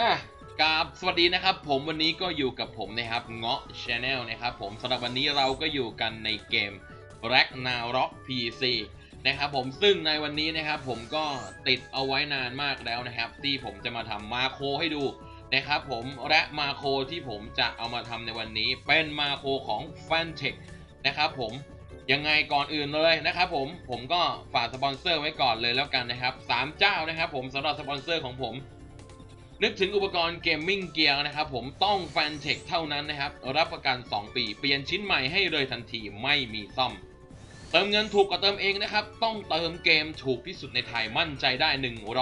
อะกราบสวัสดีนะครับ ผมวันนี้ก็อยู่กับผมนะครับเงาะชาแนลนะครับผมสำหรับวันนี้เราก็อยู่กันในเกม r a g n a r o k PC นะครับผมซึ่งในวันนี้นะครับผมก็ติดเอาไว้นานมากแล้วนะครับ ที่ผมจะมาทำมาโคให้ดูนะครับผมและมาโคที่ผมจะเอามาทำในวันนี้เป็นมาโคของ f a n t e c h นะครับผมยังไงก่อนอื่นเลยนะครับผมผมก็ฝากสปอนเซอร์ไว้ก่อนเลยแล้วกันนะครับสามเจ้านะครับผมสำหรับสปอนเซอร์ของผม นึกถึงอุปกรณ์เกมมิ่งเกียร์นะครับผมต้อง f a n t e c h เท่านั้นนะครับ รับประกัน 2 ปี เปลี่ยนชิ้นใหม่ให้เลยทันทีไม่มีซ่อม เติมเงินถูกกว่าเติมเองนะครับ ต้องเติมเกมถูกที่สุดในไทยมั่นใจได้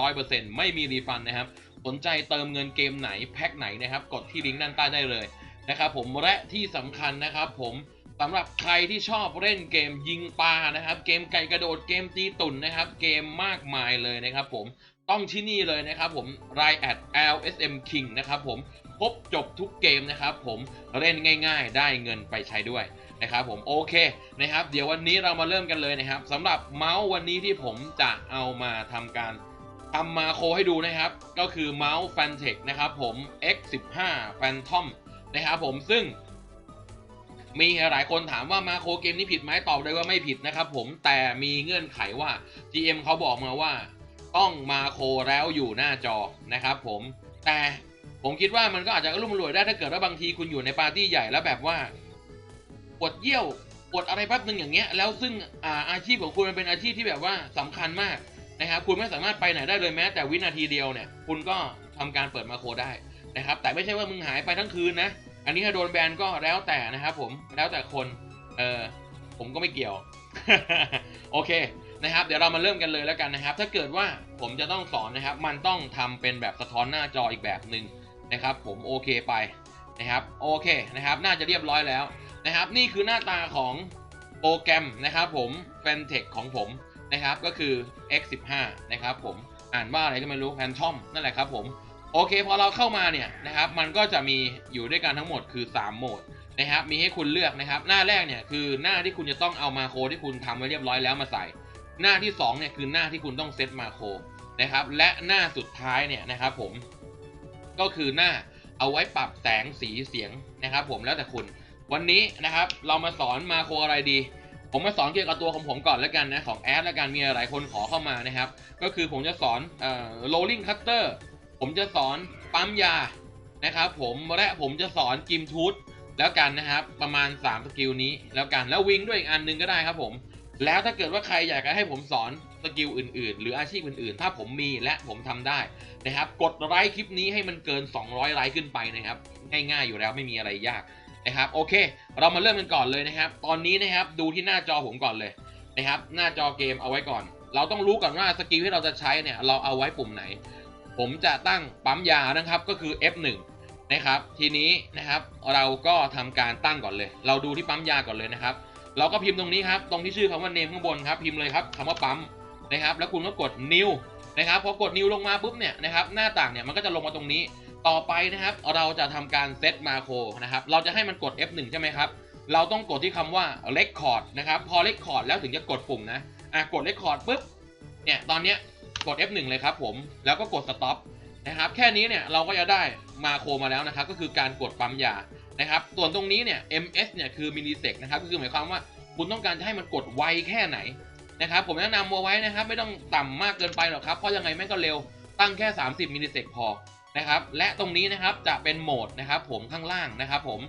100%ไม่มีรีฟันนะครับ สนใจเติมเงินเกมไหนแพ็คไหนนะครับ กดที่ลิงก์ด้านใต้ได้เลยนะครับผมและที่สำคัญนะครับผมสำหรับใครที่ชอบเล่นเกมยิงปลานะครับ เกมไก่กระโดดเกมตีตุ่นนะครับ เกมมากมายเลยนะครับผม ต้องที่นี่เลยนะครับผม r i at LSM King นะครับผมครบจบทุกเกมนะครับผมเล่นง่าย ๆ ได้เงินไปใช้ด้วยนะครับผมโอเคนะครับ เดี๋ยววันนี้เรามาเริ่มกันเลยนะครับสำหรับเมาส์วันนี้ที่ผมจะเอามาทำการทำมาโคให้ดูนะครับ ก็คือเมาส์ Fantech นะครับผม X15 Phantom นะครับผมซึ่งมีหลายคนถามว่ามาโคเกมนี้ผิดไหมตอบเลยว่าไม่ผิดนะครับผมแต่มีเงื่อนไขว่า GM เขาบอกมาว่า ต้องมาโคแล้วอยู่หน้าจอนะครับผมแต่ผมคิดว่ามันก็อาจจะรุ่มรวยได้ถ้าเกิดว่าบางทีคุณอยู่ในปาร์ตี้ใหญ่แล้วแบบว่าปวดเยี่ยวปวดอะไรแป๊บนึงอย่างเงี้ยแล้วซึ่งอาอาชีพของคุณมันเป็นอาชีพที่แบบว่าสำคัญมากนะครับคุณไม่สามารถไปไหนได้เลยแม้แต่วินาทีเดียวเนี่ยคุณก็ทำการเปิดมาโคได้นะครับแต่ไม่ใช่ว่ามึงหายไปทั้งคืนนะอันนี้ถ้าโดนแบนก็แล้วแต่นะครับผมแล้วแต่คนเออผมก็ไม่เกี่ยว โอเค นะครับเดี๋ยวเรามาเริ่มกันเลยแล้วกันนะครับ ถ้าเกิดว่าผมจะต้องสอนนะครับ มันต้องทำเป็นแบบสะท้อนหน้าจออีกแบบหนึ่งนะครับ ผมโอเคไปนะครับโอเคนะครับ น่าจะเรียบร้อยแล้วนะครับ นี่คือหน้าตาของโปรแกรมนะครับผม f a n t e c h ของผมนะครับก็คือ X15 นะครับผมอ่านว่าอะไรก็ไม่รู้ Phantom นั่นแหละครับผมโอเคพอเราเข้ามาเนี่ยนะครับมันก็จะมีอยู่ด้วยกันทั้งหมดคือ 3 โหมดนะครับมีให้คุณเลือกนะครับ หน้าแรกเนี่ยคือหน้าที่คุณจะต้องเอามาโคที่คุณทำไว้เรียบร้อยแล้วมาใส่ หน้าที่2เนี่ยคือหน้าที่คุณต้องเซตมาโครนะครับ และหน้าสุดท้ายเนี่ยนะครับผมก็คือหน้าเอาไว้ปรับแสงสีเสียงนะครับ ผมแล้วแต่คุณ วันนี้นะครับเรามาสอนมาโครอะไรดี ผมมาสอนเกี่ยวกับตัวของผมก่อนแล้วกันนะของแอดแล้วกันมีหลายคนขอเข้ามานะครับ ก็คือผมจะสอนเอ่อ rolling cutter ผมจะสอนปั๊มยานะครับผมและผมจะสอนกิมทูธแล้วกันนะครับ ประมาณ3สกิลนี้แล้วกันแล้ววิงด้วยอีกอันนึงก็ได้ครับผม แล้วถ้าเกิดว่าใครอยากจะให้ผมสอนสกิลอื่นๆ หรืออาชีพอื่นๆ ถ้าผมมีและผมทำได้นะครับ กดไลค์คลิปนี้ให้มันเกิน 200 ไลค์ขึ้นไปนะครับ ง่ายๆอยู่แล้วไม่มีอะไรยากนะครับโอเค เรามาเริ่มกันก่อนเลยนะครับ ตอนนี้นะครับดูที่หน้าจอผมก่อนเลยนะครับ หน้าจอเกมเอาไว้ก่อน เราต้องรู้ก่อนว่าสกิลที่เราจะใช้เนี่ยเราเอาไว้ปุ่มไหน ผมจะตั้งปั๊มยานะครับก็คือ F1 นะครับ ทีนี้นะครับเราก็ทำการตั้งก่อนเลย เราดูที่ปั๊มยาก่อนเลยนะครับ เราก็พิมพ์ตรงนี้ครับ ตรงที่ชื่อคำว่า name ข้างบนครับพิมพ์เลยครับคำว่าปั๊มนะครับ แล้วคุณก็กด new นะครับพอกด new ลงมาปุ๊บเนี่ยนะครับหน้าต่างเนี่ยมันก็จะลงมาตรงนี้ต่อไปนะครับ เราจะทำการเซตมาโครนะครับ เราจะให้มันกด F1 ใช่ไหมครับ เราต้องกดที่คำว่า record นะครับ พอ record แล้วถึงจะกดปุ่มนะอะกด record ปุ๊บเนี่ยตอนเนี้ยกด F1 เลยครับผมแล้วก็กด stop นะครับ แค่นี้เนี่ยเราก็จะได้มาโครมาแล้วนะครับ ก็คือการกดปั๊มยา นะครับ ส่วนตรงนี้เนี่ย ms เนี่ยคือ millisec นะครับคือหมายความว่าคุณต้องการจะให้มันกดไวแค่ไหนนะครับ ผมแนะนำเอาไว้นะครับ ไม่ต้องต่ำมากเกินไปหรอกครับ เพราะยังไงแม่งก็เร็วตั้งแค่ 30 มิลลิเซกพอนะครับ และตรงนี้นะครับจะเป็นโหมดนะครับ ผมข้างล่างนะครับ ผม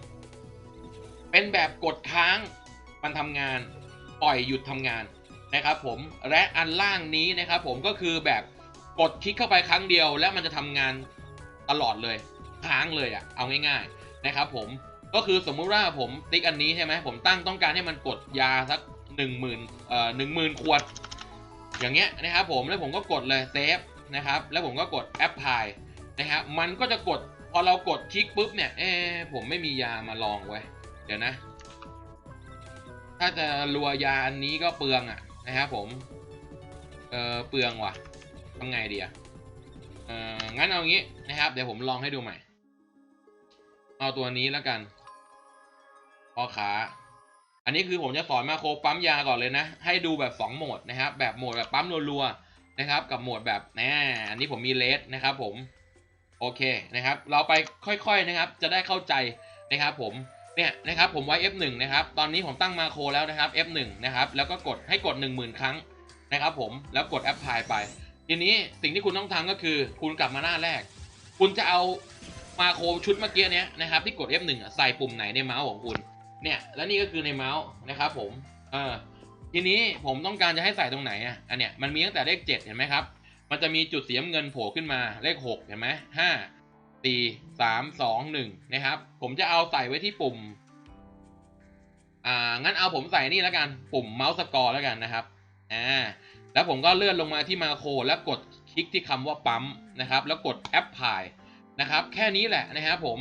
เป็นแบบกดค้างมันทำงาน ปล่อยหยุดทำงานนะครับ ผมและอันล่างนี้นะครับ ผมก็คือแบบกดคลิกเข้าไปครั้งเดียว แล้วมันจะทำงานตลอดเลยค้างเลยอะเอาง่ายๆ นะครับผมก็คือสมมุติว่าผมติ๊กอันนี้ใช่ไหมผมตั้งต้องการให้มันกดยาสักหนึ่งหมื่นเอ่อหนึ่งหมื่นขวด อย่างเงี้ยนะครับผมแล้วผมก็กดเลยเซฟนะครับแล้วผมก็กดแอปพลายนะครับมันก็จะกดพอเรากดคลิกปุ๊บเนี่ยเออผมไม่มียามาลองไว้เดี๋ยวนะ ถ้าจะรัวยาอันนี้ก็เปลืองอะนะครับผมเออเปลืองว่ะทำไงดีอะเอองั้นเอางี้นะครับ เดี๋ยวผมลองให้ดูใหม่ เอาตัวนี้แล้วกันพอขาอันนี้คือผมจะสอนมาโคปั๊มยาก่อนเลยนะ ให้ดูแบบ 2 โหมดนะครับ แบบโหมดแบบปั๊มรัวๆนะครับ กับโหมดแบบแหนอันนี้ผมมีเลสนะครับ ผม โอเคนะครับ เราไปค่อยๆนะครับ จะได้เข้าใจนะครับ ผมเนี่ยนะครับผมไว้ F1 นะครับ ตอนนี้ผมตั้งมาโคแล้วนะครับ F1 นะครับ แล้วก็กดให้กด 10,000 ครั้งนะครับ ผมแล้วกดแอปพลายไป ทีนี้สิ่งที่คุณต้องทำก็คือ คุณกลับมาหน้าแรก คุณจะเอา มาโครชุดเมื่อกี้เนี้ยนะครับที่กด F1 อะใส่ปุ่มไหนในเมาส์ของคุณเนี่ยแล้วนี่ก็คือในเมาส์นะครับผมเออทีนี้ผมต้องการจะให้ใส่ตรงไหนอะอันเนี้ยมันมีตั้งแต่เลข 7 เห็นไหมครับ มันจะมีจุดสีน้ำเงินโผล่ขึ้นมาเลข 6 เห็นไหมห้าสี่สามสองหนึ่งนะครับ ผมจะเอาใส่ไว้ที่ปุ่มอ่างั้นเอาผมใส่นี่แล้วกันปุ่มเมาส์สกอร์แล้วกันนะครับอ่าแล้วผมก็เลื่อนลงมาที่มาโครแล้วกดคลิกที่คำว่าปั๊มนะครับ แล้วกดแอปพลาย นะครับ แค่นี้แหละนะครับผม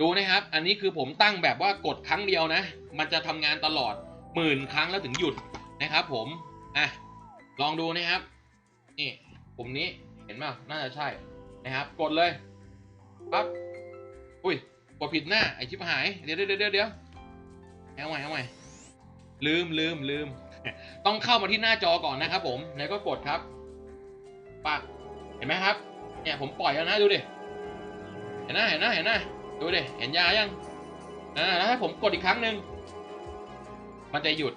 ดูนะครับ อันนี้คือผมตั้งแบบว่ากดครั้งเดียวนะ มันจะทำงานตลอดหมื่นครั้งแล้วถึงหยุดนะครับผมอะลองดูนะครับนี่ปุ่มนี้เห็นไหมน่าจะใช่นะครับ กดเลยปั๊บอุ้ยกดผิดหน้าไอชิบหาย เดี๋ยวเดี๋ยวเดี๋ยวเดี๋ยวเอาใหม่เอาใหม่ลืมลืมลืม ต้องเข้ามาที่หน้าจอก่อนนะครับผมแล้วก็กดครับปักเห็นไหมครับเนี่ยผมปล่อยแล้วนะดูดิ เห็นนะเห็นนะเห็นนะดูดิเห็นยายังอ่าแล้วถ้าผมกดอีกครั้งหนึ่งมันจะหยุด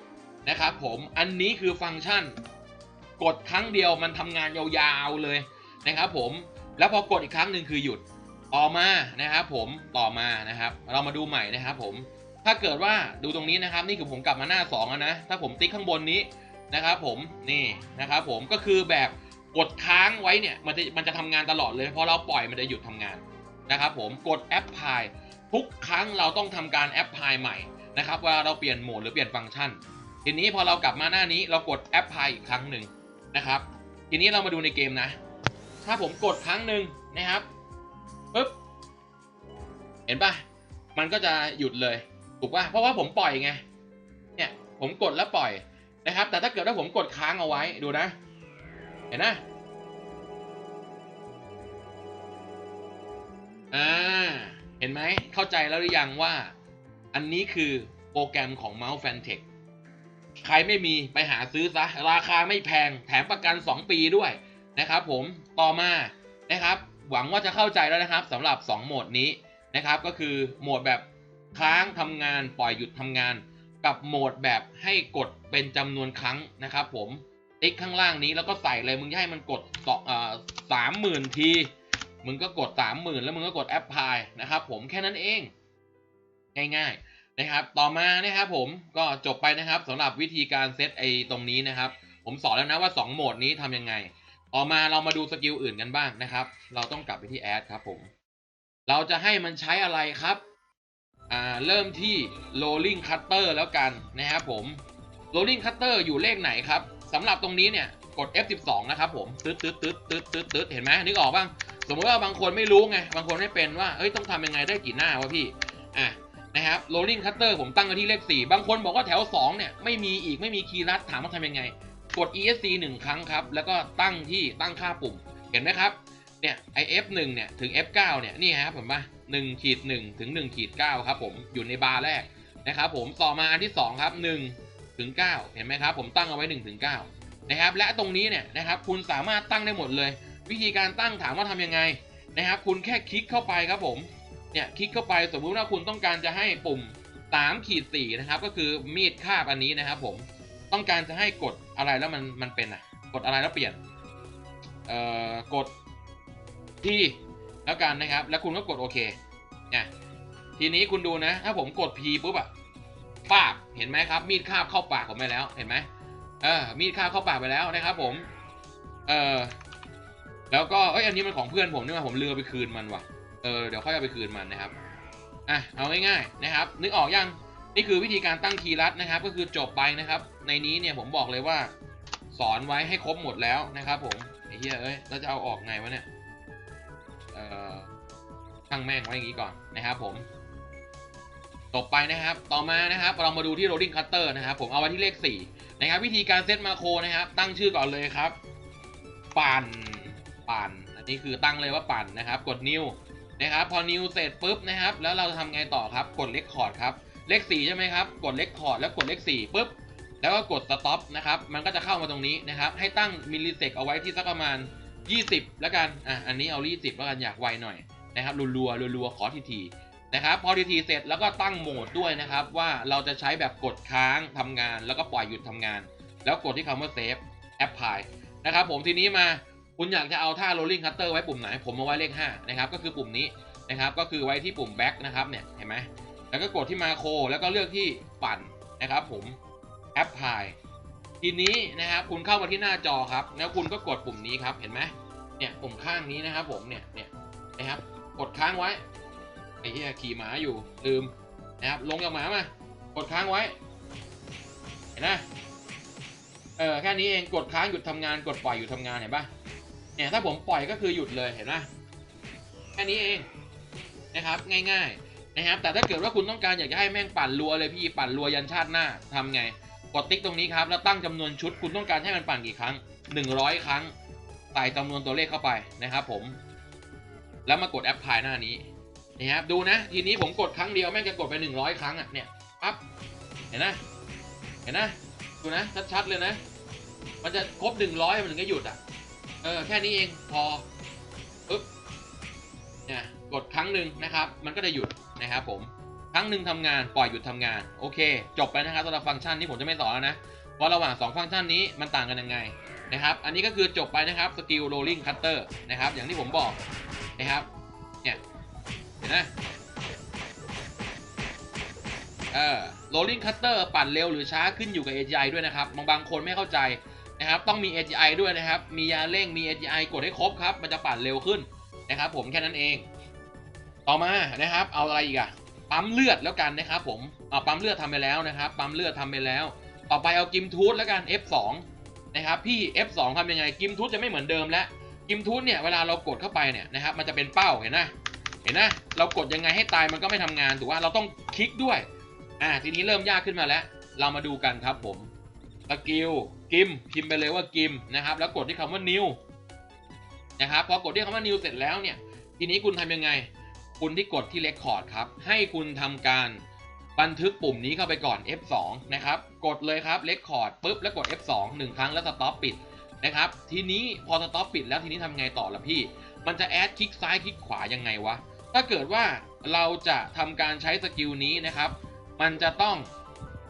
นะครับผมอันนี้คือฟังก์ชัน กดครั้งเดียวมันทำงานยาวๆเลยนะครับผมแล้วพอกดอีกครั้งหนึ่งคือหยุดต่อมานะครับผมต่อมานะครับ เรามาดูใหม่นะครับผมถ้าเกิดว่าดูตรงนี้นะครับ นี่คือผมกลับมาหน้า2แล้วนะถ้าผมติ๊กข้างบนนี้นะครับผมนี่นะครับผมก็คือแบบกดค้างไว้เนี่ยมันจะมันจะทำงานตลอดเลยพอเราปล่อยมันจะหยุดทำงาน นะครับผมกดแอปพลายทุกครั้งเราต้องทำการแอปพลายใหม่นะครับเวลาเราเปลี่ยนโหมดหรือเปลี่ยนฟังก์ชัน ทีนี้พอเรากลับมาหน้านี้เรากดแอปพลายอีกครั้งหนึ่งนะครับ ทีนี้เรามาดูในเกมนะ ถ้าผมกดครั้งหนึ่งนะครับปึ๊บเห็นปะมันก็จะหยุดเลยถูกปะเพราะว่าผมปล่อยไงเนี่ยผมกดแล้วปล่อยนะครับ แต่ถ้าเกิดว่าผมกดค้างเอาไว้ดูนะ เห็นนะ อ่า เห็นไหม เข้าใจแล้วหรือยังว่า อันนี้คือโปรแกรมของ Mouse Fantech ใครไม่มีไปหาซื้อซะ ราคาไม่แพง แถมประกัน 2 ปีด้วยนะครับผม ต่อมานะครับ หวังว่าจะเข้าใจแล้วนะครับสำหรับ 2 โหมดนี้นะครับ ก็คือโหมดแบบค้างทำงานปล่อยหยุดทำงาน กับโหมดแบบให้กดเป็นจำนวนครั้งนะครับผมติ๊กข้างล่างนี้แล้วก็ใส่เลยมึงให้มันกดสองสามหมื่นที มึงก็กดสามหมื่นแล้วมึงก็กดแอปพลายนะครับผมแค่นั้นเอง ง่ายๆนะครับ ต่อมานะครับผมก็จบไปนะครับสำหรับวิธีการเซตไอตรงนี้นะครับ ผมสอนแล้วนะว่า 2 โหมดนี้ทำยังไง ต่อมาเรามาดูสกิลอื่นกันบ้างนะครับ เราต้องกลับไปที่แอดครับผม เราจะให้มันใช้อะไรครับอ่าเริ่มที่ rolling cutter แล้วกันนะครับผม rolling cutter อยู่เลขไหนครับสำหรับตรงนี้เนี่ยกด F12 นะครับผม ตึ๊ดตึ๊ดตึ๊ดตึ๊ดตึ๊ดตึ๊ดเห็นไหมนึกออกบ้าง สมมติว่าบางคนไม่รู้ไง บางคนไม่เป็นว่าเอ้ย ต้องทำยังไงได้กี่หน้าวะพี่ อะ นะครับ rolling cutter ผมตั้งไว้ที่เลข 4 บางคนบอกว่าแถว 2 เนี่ย ไม่มีอีก ไม่มีคีย์ลัด ถามว่าทำยังไง กด esc 1 ครั้งครับ แล้วก็ตั้งที่ ตั้งค่าปุ่ม เห็นไหมครับ เนี่ย i f1 เนี่ย ถึง f9 เนี่ย นี่ครับผมป่ะ1ขีด1ถึง1ขีด9ครับผม อยู่ในบาร์แรกนะครับผม ต่อมาอันที่ 2 ครับ1ถึง9เห็นไหมครับ ผมตั้งเอาไว้1ถึง9นะครับ และตรงนี้เนี่ยนะครับ คุณสามารถตั้งได้หมดเลย วิธีการตั้งถามว่าทำยังไงนะครับ คุณแค่คลิกเข้าไปครับผม เนี่ยคลิกเข้าไปสมมุติว่าคุณต้องการจะให้ปุ่ม3ขีด4นะครับ ก็คือมีดคาบอันนี้นะครับ ผมต้องการจะให้กดอะไรแล้วมันมันเป็นอะ กดอะไรแล้วเปลี่ยนเอ่อกดที่แล้วกันนะครับ แล้วคุณก็กดโอเคเนี่ยทีนี้คุณดูนะ ถ้าผมกด P ปุ๊บอะปาบเห็นไหมครับ มีดคาบเข้าปากผมไปแล้วเห็นไหมเออมีดคาบเข้าปากไปแล้วนะครับ ผม เออ แล้วก็เอ้ยอันนี้มันของเพื่อนผมนี่มาผมเลือไปคืนมันว่ะเออเดี๋ยวค่อยเอาไปคืนมันนะครับอะเอาง่ายๆนะครับ นึกออกยังนี่คือวิธีการตั้งคีย์ลัดนะครับ ก็คือจบไปนะครับ ในนี้เนี่ยผมบอกเลยว่า สอนไว้ให้ครบหมดแล้วนะครับ ผมไอ้เหี้ยเอ้ยเราจะเอาออกไงวะเนี่ยเอ่อตั้งแม่งไว้อย่างนี้ก่อนนะครับผมต่อไปนะครับ ต่อมานะครับ เรามาดูที่ rolling cutter นะครับ ผมเอาไว้ที่เลข4นะครับ วิธีการเซตมาโครนะครับ ตั้งชื่อก่อนเลยครับ ปั่น ปั่น อันนี้คือตั้งเลยว่าปั่นนะครับ กด new นะครับพอ new เสร็จปุ๊บนะครับ แล้วเราจะทำไงต่อครับกด record ครับเลข4ใช่ไหมครับกด record แล้วกดเลข4ปุ๊บแล้วก็กด stop นะครับมันก็จะเข้ามาตรงนี้นะครับ ให้ตั้งมิลลิเซกเอาไว้ที่สักประมาณ 20 แล้วกันอะอันนี้เอา20แล้วกันอยากไวหน่อยนะครับรัวๆรัวๆขอทีทีๆนะครับพอทีทีๆเสร็จแล้วก็ตั้งโหมดด้วยนะครับ ว่าเราจะใช้แบบกดค้างทำงาน แล้วก็ปล่อยหยุดทำงาน แล้วกดที่คำว่าเซฟแอปพลายนะครับผมทีนี้มา คุณอยากจะเอาท่า rolling cutter ไว้ปุ่มไหน ผมเอาไว้เลข5นะครับ ก็คือปุ่มนี้นะครับ ก็คือไว้ที่ปุ่ม back นะครับเนี่ย เห็นไหม แล้วก็กดที่มาโครแล้วก็เลือกที่ปั่นนะครับ ผมแอปพลายทีนี้นะครับ คุณเข้ามาที่หน้าจอครับ แล้วคุณก็กดปุ่มนี้ครับ เห็นไหมเนี่ย ปุ่มข้างนี้นะครับ ผม เนี่ย เนี่ย นะครับ กดค้างไว้ ไอ้เหี้ยขี่หมาอยู่ ลืม นะครับ ลงจากหมามา กดค้างไว้ เห็นไหมเออ แค่นี้เอง กดค้างหยุดทำงาน กดปล่อยหยุดทำงาน เห็นปะ เนี่ยถ้าผมปล่อยก็คือหยุดเลยเห็นปะแค่นี้เองนะครับง่ายๆนะครับ แต่ถ้าเกิดว่าคุณต้องการอยากจะให้แม่งปั่นรัวเลยพี่ปั่นรัวยันชาติหน้าทำไงกดติ๊กตรงนี้ครับแล้วตั้งจำนวนชุดคุณต้องการให้มันปั่นกี่ครั้ง 100 ครั้งใส่จำนวนตัวเลขเข้าไปนะครับผม แล้วมากดแอปพลายหน้านี้นะครับดูนะทีนี้ผมกดครั้งเดียวแม่งจะกดไป 100 ครั้งอะเนี่ยปั๊บเห็นนะเห็นนะดูนะชัดๆเลยนะ มันจะครบหนึ่งร้อยมันถึงจะหยุดอะ เออแค่นี้เองพอปึ๊บเนี่ยกดครั้งหนึ่งนะครับ มันก็จะหยุดนะครับผมครั้งหนึ่งทำงานปล่อยหยุดทำงานโอเค จบไปนะครับสำหรับฟังก์ชันนี้ผมจะไม่สอนแล้วนะเพราะระหว่าง 2 ฟังก์ชันนี้มันต่างกันยังไงนะครับอันนี้ก็คือจบไปนะครับสกิลโรลลิ่งคัตเตอร์นะครับอย่างที่ผมบอกนะครับเนี่ยเห็นไหมเออ rolling cutter ปั่นเร็วหรือช้าขึ้นอยู่กับ AGI ด้วยนะครับบางบางคนไม่เข้าใจ นะครับต้องมี AGI ด้วยนะครับ มียาเร่งมี AGI กดให้ครบครับ มันจะปั่นเร็วขึ้นนะครับ ผมแค่นั้นเอง ต่อมานะครับ เอาอะไรอีกอะปั๊มเลือดแล้วกันนะครับ ผมเอาปั๊มเลือดทำไปแล้วนะครับ ปั๊มเลือดทำไปแล้ว ต่อไปเอากิมทูธแล้วกัน F2 นะครับพี่ F2 ทำยังไงกิมทูธจะไม่เหมือนเดิมแล้วกิมทูธเนี่ยเวลาเรากดเข้าไปเนี่ยนะครับ มันจะเป็นเป้าเห็นไหมเห็นไหมเรากดยังไงให้ตายมันก็ไม่ทำงานถูกว่าเราต้องคลิกด้วย อ่า ทีนี้เริ่มยากขึ้นมาแล้ว เรามาดูกันครับผม สกิล กิมพิมพ์ไปเลยว่ากิมนะครับ แล้วกดที่คำว่า new นะครับพอกดที่คำว่า new เสร็จแล้วเนี่ยทีนี้คุณทำยังไง คุณที่กดที่ record ครับ ให้คุณทำการบันทึกปุ่มนี้เข้าไปก่อน F2 นะครับ กดเลยครับ record ปุ๊บแล้วกด F2 หนึ่งครั้งแล้ว stop ปิดนะครับ ทีนี้พอ stop ปิดแล้วทีนี้ทำไงต่อละพี่ มันจะแอดคลิกซ้ายคลิกขวายังไงวะถ้าเกิดว่าเราจะทำการใช้สกิลนี้นะครับ มันจะต้อง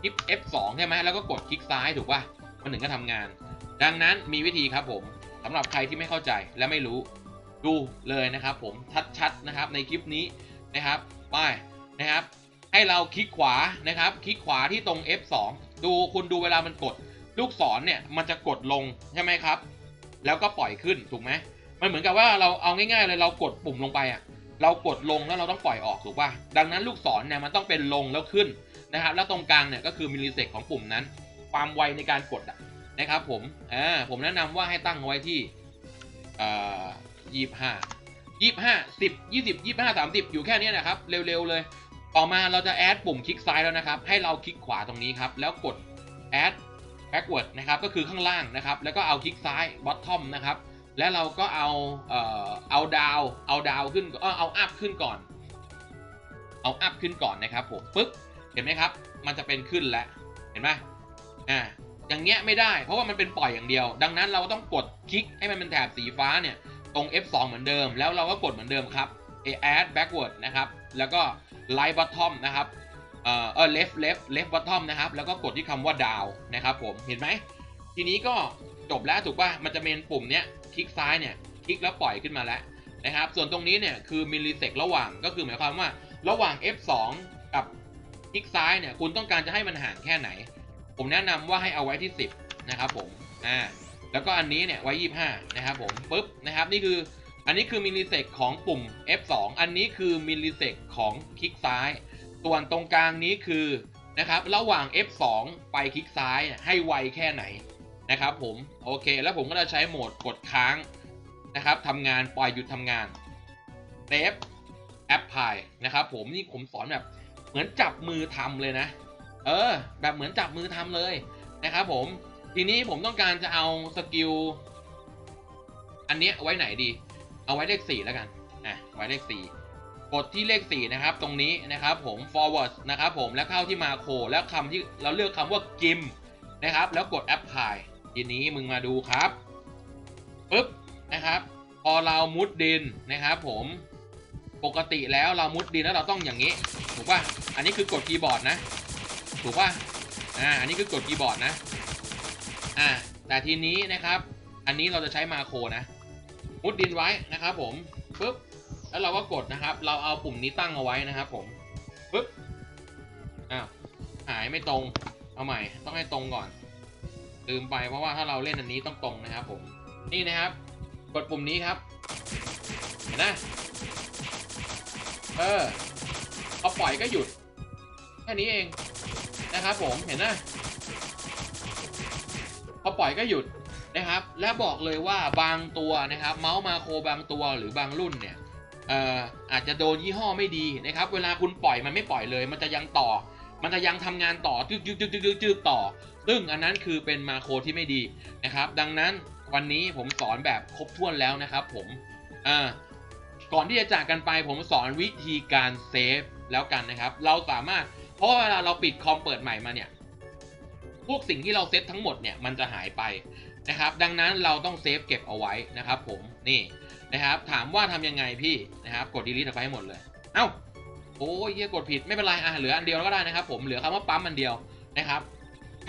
คลิก F2 ใช่ไหมแล้วก็กดคลิกซ้ายถูกป่ะ มันถึงจะทำงาน ดังนั้นมีวิธีครับผมสำหรับใครที่ไม่เข้าใจและไม่รู้ดูเลยนะครับผมชัดๆนะครับในคลิปนี้นะครับไปนะครับ ให้เราคลิกขวานะครับ คลิกขวาที่ตรง F2 ดูคุณดูเวลามันกด ลูกศรเนี่ยมันจะกดลงใช่ไหมครับ แล้วก็ปล่อยขึ้นถูกไหมมันเหมือนกับว่าเราเอาง่ายๆเลยเรากดปุ่มลงไปอะเรากดลงแล้วเราต้องปล่อยออกถูกป่ะดังนั้นลูกศรเนี่ยมันต้องเป็นลงแล้วขึ้นนะครับแล้วตรงกลางเนี่ยก็คือมิลลิเซกของปุ่มนั้น ความไวในการกดนะครับผมอ่าผมแนะนำว่าให้ตั้งไว้ที่เอ่อยี่ห้ายี่ห้าสิบยี่สิบยี่ห้าสามสิบอยู่แค่นี้นะครับ เร็วๆเลย ต่อมาเราจะแอดปุ่มคลิกซ้ายแล้วนะครับ ให้เราคลิกขวาตรงนี้ครับ แล้วกด add backward นะครับ ก็คือข้างล่างนะครับ แล้วก็เอาคลิกซ้าย bottom นะครับ แล้วเราก็เอาเอ่อเอาดาว เอาดาวขึ้นเออเอาอัพขึ้นก่อน เอาอัพขึ้นก่อนนะครับผมปึ๊บ เห็นไหมครับ มันจะเป็นขึ้นแล้ว เห็นไหม อ่าอย่างเงี้ยไม่ได้ เพราะว่ามันเป็นปล่อยอย่างเดียว ดังนั้นเราต้องกดคลิกให้มันเป็นแถบสีฟ้าเนี่ยตรง F2 เหมือนเดิม แล้วเราก็กดเหมือนเดิมครับ add backward นะครับ แล้วก็ right bottom นะครับเอ่อ left left left bottom นะครับ แล้วก็กดที่คำว่า down นะครับผม เห็นไหม ทีนี้ก็จบแล้วถูกป่ะ มันจะเป็นปุ่มเนี้ย คลิกซ้ายเนี่ย คลิกแล้วปล่อยขึ้นมาแล้วนะครับ ส่วนตรงนี้เนี่ยคือมิลลิเซกระหว่าง ก็คือหมายความว่า ระหว่าง F2 กับคลิกซ้ายเนี่ย คุณต้องการจะให้มันห่างแค่ไหน ผมแนะนำว่าให้เอาไว้ที่ 10 นะครับผม อ่า แล้วก็อันนี้เนี่ยไว้ 25 นะครับผมปึ๊บนะครับ นี่คือ อันนี้คือมิลลิเซกของปุ่ม F2 อันนี้คือมิลลิเซกของคลิกซ้าย ส่วนตรงกลางนี้คือนะครับ ระหว่าง F2 ไปคลิกซ้ายเนี่ยให้ไวแค่ไหนนะครับผม โอเค แล้วผมก็จะใช้โหมดกดค้างนะครับทำงานปล่อยหยุดทำงานเซฟแอปพลายนะครับผมนี่ผมสอนแบบเหมือนจับมือทำเลยนะ เออ แบบเหมือนจับมือทำเลยนะครับผม ทีนี้ผมต้องการจะเอาสกิลอันเนี้ยไว้ไหนดี เอาไว้เลขสี่แล้วกันอะไว้เลขสี่กดที่เลขสี่นะครับ ตรงนี้นะครับผม forward นะครับผมแล้วเข้าที่มาโคแล้วคำที่เราเลือกคำว่ากิมนะครับ แล้วกด apply ทีนี้มึงมาดูครับปึ๊บนะครับพอเรามุดดินนะครับผมปกติแล้วเรามุดดินแล้วเราต้องอย่างนี้ถูกป่ะอันนี้คือกดคีย์บอร์ดนะ ถูกป่ะอ่าอันนี้คือกดคีย์บอร์ดนะอ่าแต่ทีนี้นะครับ อันนี้เราจะใช้มาโครนะมุดดินไว้นะครับผมปุ๊บแล้วเราก็กดนะครับ เราเอาปุ่มนี้ตั้งเอาไว้นะครับ ผมปุ๊บอ้าวหายไม่ตรงเอาใหม่ ต้องให้ตรงก่อนลืมไปเพราะว่าถ้าเราเล่นอันนี้ต้องตรงนะครับ ผมนี่นะครับ กดปุ่มนี้ครับเห็นนะเออพอปล่อยก็หยุดแค่นี้เอง นะครับผมเห็นนะพอปล่อยก็หยุดนะครับ และบอกเลยว่าบางตัวนะครับ เมาส์มาโครบางตัวหรือบางรุ่นเนี่ยเอ่ออาจจะโดนยี่ห้อไม่ดีนะครับ เวลาคุณปล่อยมันไม่ปล่อยเลย มันจะยังต่อ มันจะยังทำงานต่อจึกจึกจึกจึกจึกจึกต่อ ซึ่งอันนั้นคือเป็นมาโครที่ไม่ดีนะครับ ดังนั้นวันนี้ผมสอนแบบครบถ้วนแล้วนะครับ ผมอ่าก่อนที่จะจากกันไปผมสอนวิธีการเซฟแล้วกันนะครับ เราสามารถ เพราะเวลาเราปิดคอมเปิดใหม่มาเนี่ย พวกสิ่งที่เราเซตทั้งหมดเนี่ยมันจะหายไปนะครับ ดังนั้นเราต้องเซฟเก็บเอาไว้นะครับ ผมนี่นะครับ ถามว่าทำยังไงพี่นะครับ กด delete ออกไปให้หมดเลย เอ้าโอ้ยเหี้ยกดผิดไม่เป็นไรอะเหลืออันเดียวก็ได้นะครับ ผมเหลือคำว่าปั๊มอันเดียวนะครับ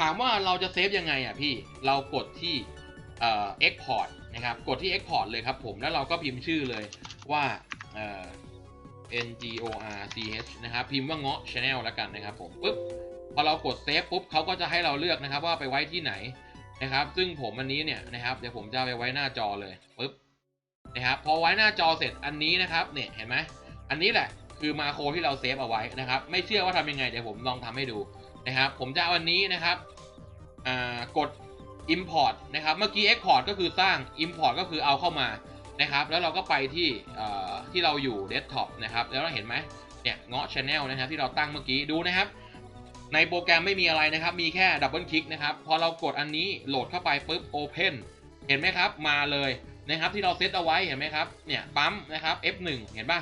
ถามว่าเราจะเซฟยังไงอะพี่เรากดที่เอ่อ export นะครับ กดที่ export เลยครับผมแล้วเราก็พิมพ์ชื่อเลยว่าเอ่อ N G O R C H นะครับ พิมพ์ว่าเงาะ Channel แล้วกันนะครับผมปุ๊บพอเรากดเซฟปุ๊บเขาก็จะให้เราเลือกนะครับ ว่าไปไว้ที่ไหนนะครับ ซึ่งผมอันนี้เนี่ยนะครับเดี๋ยวผมจะไปไว้หน้าจอเลยปุ๊บนะครับพอไว้หน้าจอเสร็จอันนี้นะครับเนี่ยเห็นไหมอันนี้แหละคือมาโครที่เราเซฟเอาไว้นะครับ ไม่เชื่อว่าทำยังไงเดี๋ยวผมลองทำให้ดูนะครับ ผมจะเอาอันนี้นะครับอ่ากด import นะครับ เมื่อกี้ export ก็คือสร้าง import ก็คือเอาเข้ามา นะครับ แล้วเราก็ไปที่ที่เราอยู่เดสก์ท็อปนะครับ แล้วเราเห็นไหมเนี่ยเงาะชแนลนะครับที่เราตั้งเมื่อกี้ดูนะครับ ในโปรแกรมไม่มีอะไรนะครับ มีแค่ดับเบิลคลิกนะครับ พอเรากดอันนี้โหลดเข้าไปปุ๊บ Open เห็นไหมครับ มาเลยนะครับที่เราเซตเอาไว้เห็นไหมครับเนี่ยปั๊มนะครับ F1 เห็นป่ะ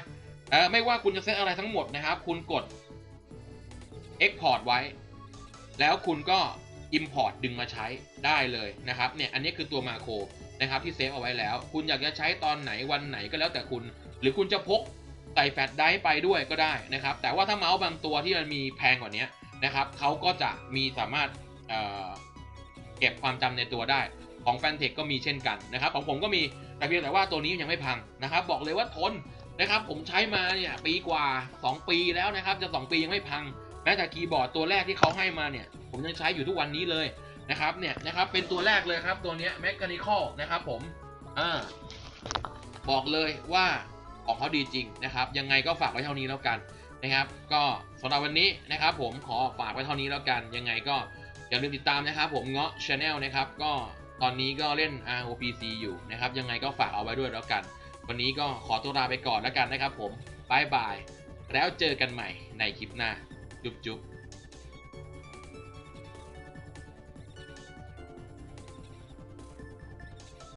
เออไม่ว่าคุณจะเซตอะไรทั้งหมดนะครับ คุณกด Export ไว้ แล้วคุณก็ Import ดึงมาใช้ได้เลยนะครับเนี่ยอันนี้คือตัวมาโคร นะครับที่เซฟเอาไว้แล้ว คุณอยากจะใช้ตอนไหนวันไหนก็แล้วแต่คุณ หรือคุณจะพกใส่แฟลชไดรฟ์ไปด้วยก็ได้นะครับ แต่ว่าถ้าเมาส์บางตัวที่มันมีแพงกว่านี้นะครับเขาก็จะมีสามารถเเก็บความจำในตัวได้ ของแฟนเทคก็มีเช่นกันนะครับของผมก็มีแต่เพียงแต่ว่าตัวนี้ยังไม่พังนะครับ บอกเลยว่าทนนะครับ ผมใช้มาเนี่ยปีกว่า 2 ปีแล้วนะครับ จะ 2 ปียังไม่พังแม้แต่คีย์บอร์ดตัวแรกที่เขาให้มาเนี่ย ผมยังใช้อยู่ทุกวันนี้เลย นะครับเนี่ยนะครับเป็นตัวแรกเลยครับตัวนี้ย mechanical นะครับผมอ่าบอกเลยว่าของเขาดีจริงนะครับยังไงก็ฝากไว้เท่านี้แล้วกันนะครับก็สำหรับวันนี้นะครับผมขอฝากไว้เท่านี้แล้วกัน ยังไงก็อย่าลืมติดตามนะครับผมเงาะ Channel นะครับก็ตอนนี้ก็เล่น ROPC อยู่นะครับยังไงก็ฝากเอาไว้ด้วยแล้วกัน วันนี้ก็ขอตัวลาไปก่อนแล้วกันนะครับผมบายบายแล้วเจอกันใหม่ในคลิปหน้า จุ๊บจุ๊บ